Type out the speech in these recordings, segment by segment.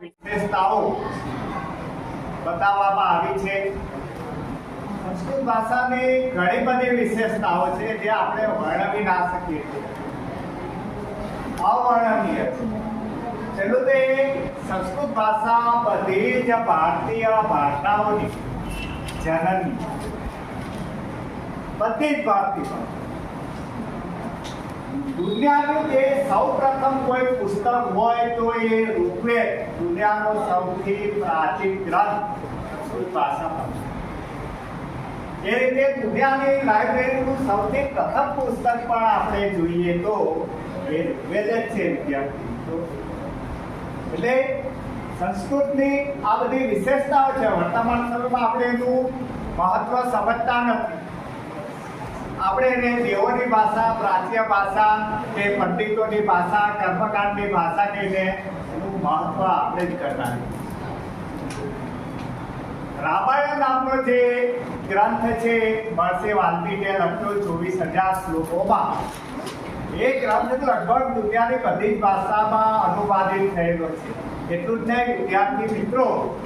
વિશેષતાઓ બતાવવામાં આવી છે. સંસ્કૃત ભાષાની ઘણી બધી વિશેષતાઓ છે જે આપણે વર્ણવી ના શકીએ છીએ. અવર્ણનીય. છે છેલ્લું તે સંસ્કૃત ભાષા બધી જ ભારતીય ભાષાઓની જનની. બધી જ ભારતીય દુનિયાનું જે સૌ પ્રથમ કોઈ પુસ્તક હોય તો એ ઋગ્વેદ, દુનિયાનો સૌથી પ્રાચીન ગ્રંથ સંસ્કૃત ભાષામાં એ રીતે દુનિયાની લાઇબ્રેરીનું સૌથી પ્રથમ પુસ્તક પણ આપણે જોઈએ તો એ ઋગ્વેદ જ છે, વિદ્યાર્થી એટલે સંસ્કૃતની આ બધી વિશેષતાઓ છે, વર્તમાન સમયમાં આપણે એનું મહત્વ સમજતા નથી. આપણે એને દેવોની ભાષા, પ્રાચ્ય ભાષા કે પંડિતોની ભાષા, કર્મકાંડની ભાષા કહીને એનું મહત્વ આપણે જ કરતા રામાયણ નામનો જે ગ્રંથ છે મહર્ષિ વાલ્મીકે લખ્યો ચોવીસ હજાર શ્લોકોમાં, એ ગ્રંથ લગભગ દુનિયાની બધી જ ભાષામાં અનુવાદિત થયેલો છે. એટલું જ નહીં, વિદ્યાર્થી મિત્રો,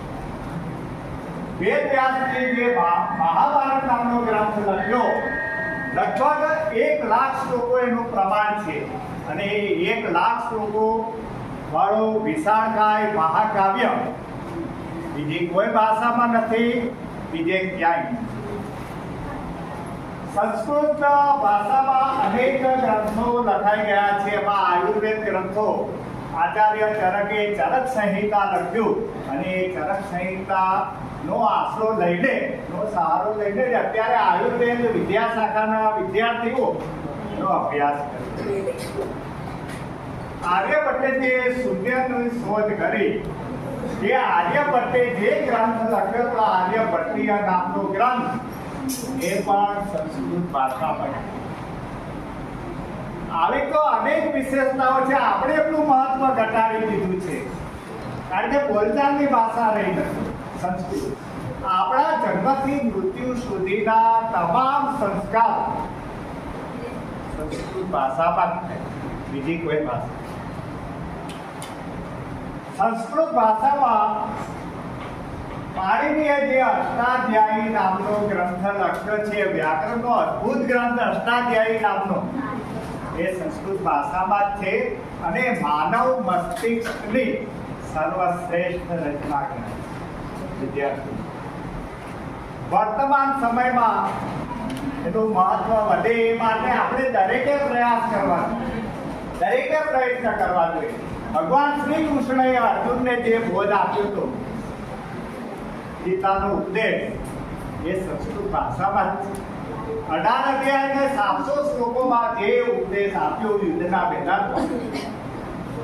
વેદ વ્યાસજી જે મહા- મહાભારત નામનો ગ્રંથ લખ્યો, લગભગ એક લાખ શ્લોકો એનું પ્રમાણ છે. અને એ એક લાખ શ્લોકો વાળો વિશાળકાય મહાકાવ્ય બીજી કોઈ ભાષામાં નથી, બીજે ક્યાંય સંસ્કૃત ભાષામાં અનેક ગ્રંથો લખાઈ ગયા છે એમાં આયુર્વેદ ગ્રંથો, આચાર્ય ચરકે ચરક સંહિતા લખ્યું અને એ ચરક સંહિતા નો આશરો લઈને, નો સહારો લઈને અત્યારે આયુર્વેદ વિદ્યાશાખાના વિદ્યાર્થીઓ એનો અભ્યાસ કરે. આર્યભટ્ટે જે શૂન્યની શોધ કરી એ આર્યભટ્ટે જે ગ્રંથ લખ્યો તો આર્યભટ્ટીય નામનો ગ્રંથ એ પણ સંસ્કૃત ભાષામાં. આવી તો અનેક વિશેષતાઓ છે. આપણે એમનું મહત્વ ઘટાડી દીધું છે. કારણ કે બોલચાલની ભાષા રહી નથી, સંસ્કૃત. આપણા જન્મથી મૃત્યુ સુધીના તમામ સંસ્કાર સંસ્કૃત ભાષામાં બીજી કોઈ ભાષા સંસ્કૃત ભાષામાં પાણીનીએ જે અષ્ટાધ્યાયી નામનો ગ્રંથ લખ્યો છે વ્યાકરણનો અદ્ભુત ગ્રંથ અષ્ટાધ્યાયી નામનો. એ સંસ્કૃત ભાષામાં છે અને માનવ મસ્તિષ્કની સર્વશ્રેષ્ઠ રચના કરે. વિદ્યાર્થી વર્તમાન સમયમાં એનું મહત્વ વધે એ માટે આપણે દરેકે પ્રયાસ કરવાનો દરેકે પ્રયત્ન કરવા જોઈએ. ભગવાન શ્રી કૃષ્ણએ અર્જુનને જે બોધ આપ્યો હતો, ગીતાનો ઉપદેશ, એ સંસ્કૃત ભાષામાં. અઢાર અધ્યાય અને સાતસો શ્લોકોમાં જે ઉપદેશ આપ્યો યુદ્ધના પહેલા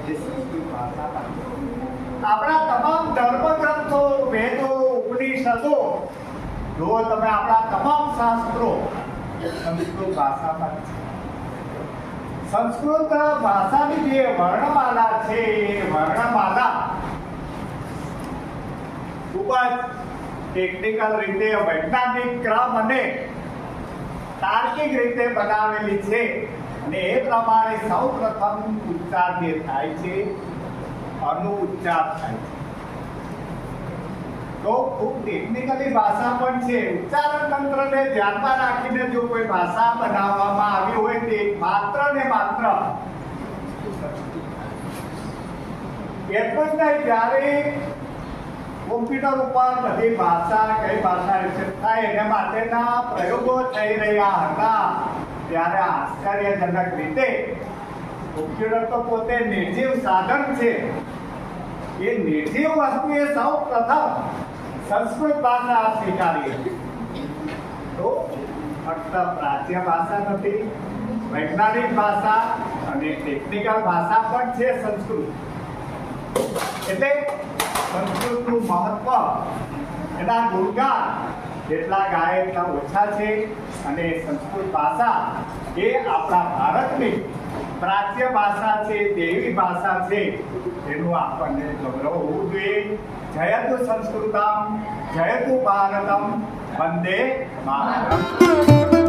એ સંસ્કૃત ભાષામાં. આપણા તમામ ધર્મ ગ્રંથો, વેદો, ઉપનિષદો, જો તમે આપણા તમામ શાસ્ત્રો સંસ્કૃત ભાષામાં છે. સંસ્કૃત ભાષાની જે વર્ણમાલા છે, એ વર્ણમાલા ખૂબ જ ટેકનિકલ રીતે, વૈજ્ઞાનિક ક્રમ અને તાર્કિક રીતે બનાવેલી છે. અને એ પ્રમાણે સૌ પ્રથમ ઉચ્ચાર જે થાય છે, અનુ ઉચ્ચાર થાય છે. તો ખૂબ ટેકનિકલી ભાષા પણ છે. ઉચ્ચારણ તંત્રને ધ્યાનમાં રાખીને જો કોઈ ભાષા બનાવવામાં આવી હોય તે માત્ર ને માત્ર એટલું જ નહીં, જ્યારે કોમ્પ્યુટર ઉપર બધી ભાષા કઈ ભાષા accept થાય એના માટેના પ્રયોગો થઈ રહ્યા હતા. ત્યારે આશ્ચર્યજનક રીતે કોમ્પ્યુટર તો પોતે નિર્જીવ સાધન છે. એ નિર્જીવ વસ્તુ એ સૌ પ્રથમ સંસ્કૃત ભાષા સ્વીકારી તો ફક્ત પ્રાચ્ય ભાષા નથી, વૈજ્ઞાનિક ભાષા અને ટેકનિકલ ભાષા પણ છે સંસ્કૃત. એટલે સંસ્કૃતનું મહત્વ એના ગુણગાન જેટલા ગાય એટલા ઓછા છે અને સંસ્કૃત ભાષા એ આપણા ભારતની પ્રાચ્ય ભાષા છે, દેવી ભાષા છે એનું આપણને ગૌરવ હોવું જોઈએ. જયતુ સંસ્કૃતમ, જયતુ Bharatam, Vande Mataram.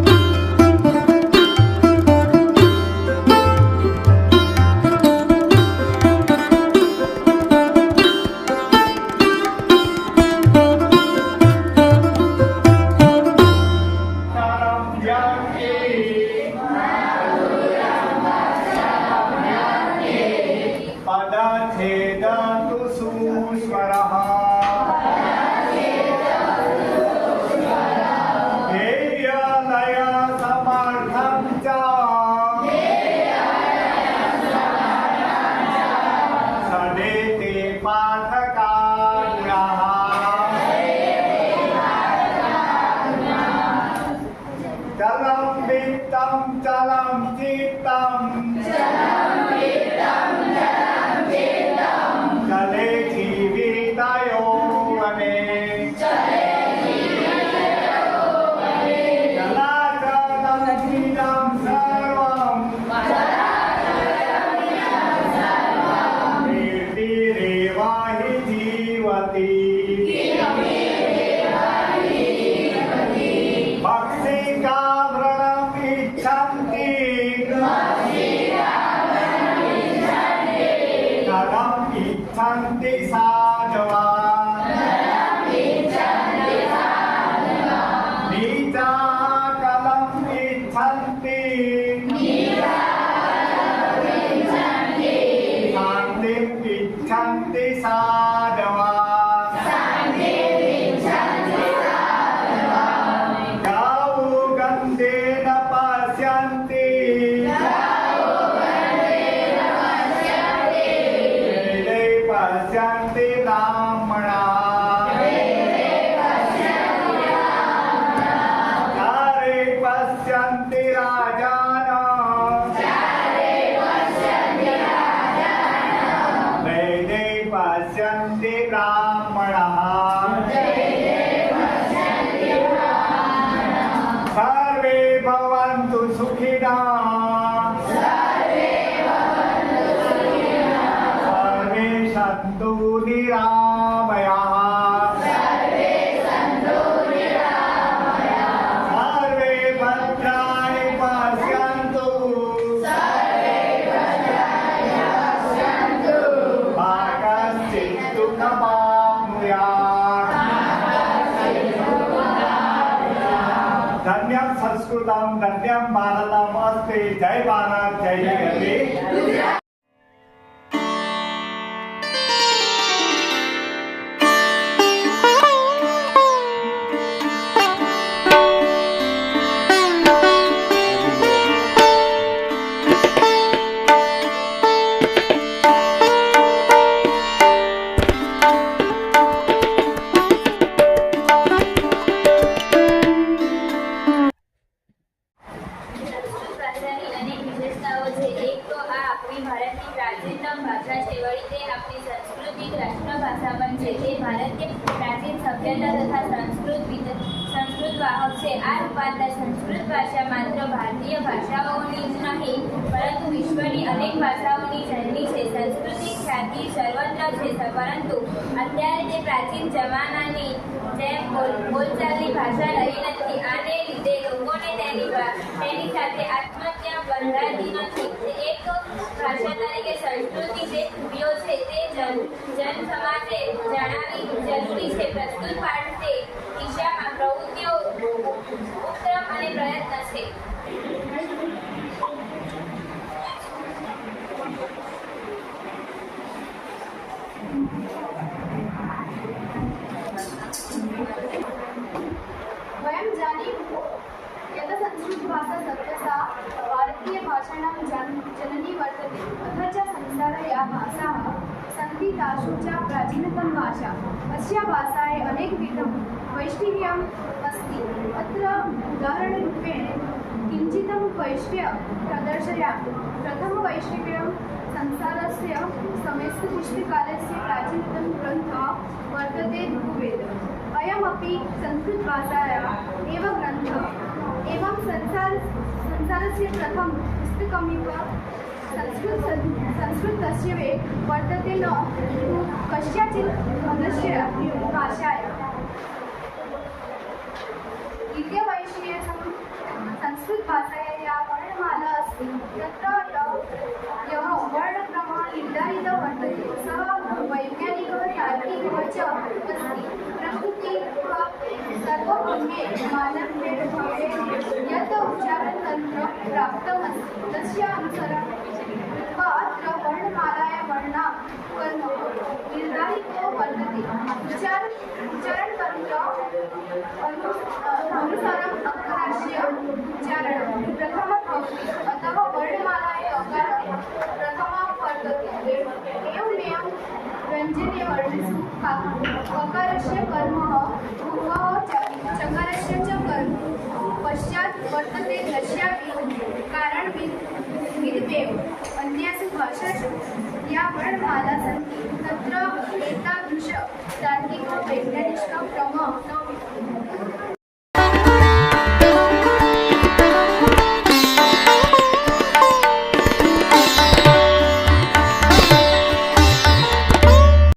tam. thân tin Nhị ra tình thân tin Thang đêm tình thân tí xa đầu Thang đêm tình thân tí xa đầu Gau gần đê đá bà xan tí Gau gần đê đá bà xan tí Lê đê bà xan tí nào సుతం గద్యం భారతం అస్తి జై భారత్ జై జగతి વિશેષતાઓ છે એક તો આ આપણી ભારતની પ્રાચીનતમ ભાષા છે, વળી તે આપણી સંસ્કૃતિક રાષ્ટ્રભાષા પણ છે. તે ભારતીય પ્રાચીન સભ્યતા તથા સંસ્કૃત સંસ્કૃત વાહક છે. આ રૂપાંતર સંસ્કૃત ભાષા માત્ર ભારતીય ભાષાઓની જ નહીં, પરંતુ વિશ્વની અનેક ભાષાઓની જનની છે. સંસ્કૃતિક ખ્યાતિ સર્વત્ર છે, પરંતુ અત્યારે તે પ્રાચીન જમાનાની જેમ બોલચાલની ભાષા રહી નથી. આને લીધે લોકોને તેની તેની સાથે આત્મહત્યા બંધાતી નથી. એક ભાષા તરીકે સંસ્કૃતિ જે ખૂબીઓ છે તે જન સમાજે જણાવવી જરૂરી છે. પ્રસ્તુત પાઠ તે દિશામાં પ્રવૃત્તિઓ ઉપક્રમ અને પ્રયત્ન છે દાસોચા પ્રાચીનતમ ભાષા અસ્યા ભાષાએ અનેકવિધમ વૈષ્ણવ્યમ અસ્તિ. અત્ર ઉદાહરણરૂપેણ કિંચિતમ વૈષ્ણ્ય પ્રદર્શયામ પ્રથમ વૈષ્ણવ્યમ સંસારસ્ય સમસ્ત પુસ્તકાલયસ્ય પ્રાચીનતમ ગ્રંથ વર્તતે ઋગ્વેદ અયમપી સંસ્કૃતભાષાયા એવ ગ્રંથ. એવં સંસાર સંસારસ્ય પ્રથમ પુસ્તકમિવ संस्कृत संस्कृतस्य वे वर्तते न तु कस्याचित् धनस्य भाषायाः द्वितीयवैषये संस्कृतभाषायाः वर्णमाला अस्ति तत्र यः वर्णक्रमः निर्धारितः वर्तते सः वैज्ञानिकः तार्किकः च अस्ति। प्रकृतिः सर्वभूमे मानवे यत् उच्चारणतन्त्रं प्राप्तमस्ति तस्य अनुसरणं અત્ર વર્ણમાલાયા વર્ણા કર્મ નિર્ધારિતો વર્તતે વિચાર ઉચ્ચારણ તંત્ર અનુસારમ અકરાશ્ય ઉચ્ચારણ પ્રથમ ભક્તિ અથવા વર્ણમાલાએ અકારતે પ્રથમ વર્તતે એવું નિયમ વ્યંજને વર્ણસુ અકારશ્ય કર્મ પૂર્વ ચકારશ્ય ચ કર્મ પશ્ચાત વર્તતે દશ્યાવી કારણ या यावर माला सन्ति तत्र एतादृश तार्किकवैज्ञानिकक्रमः न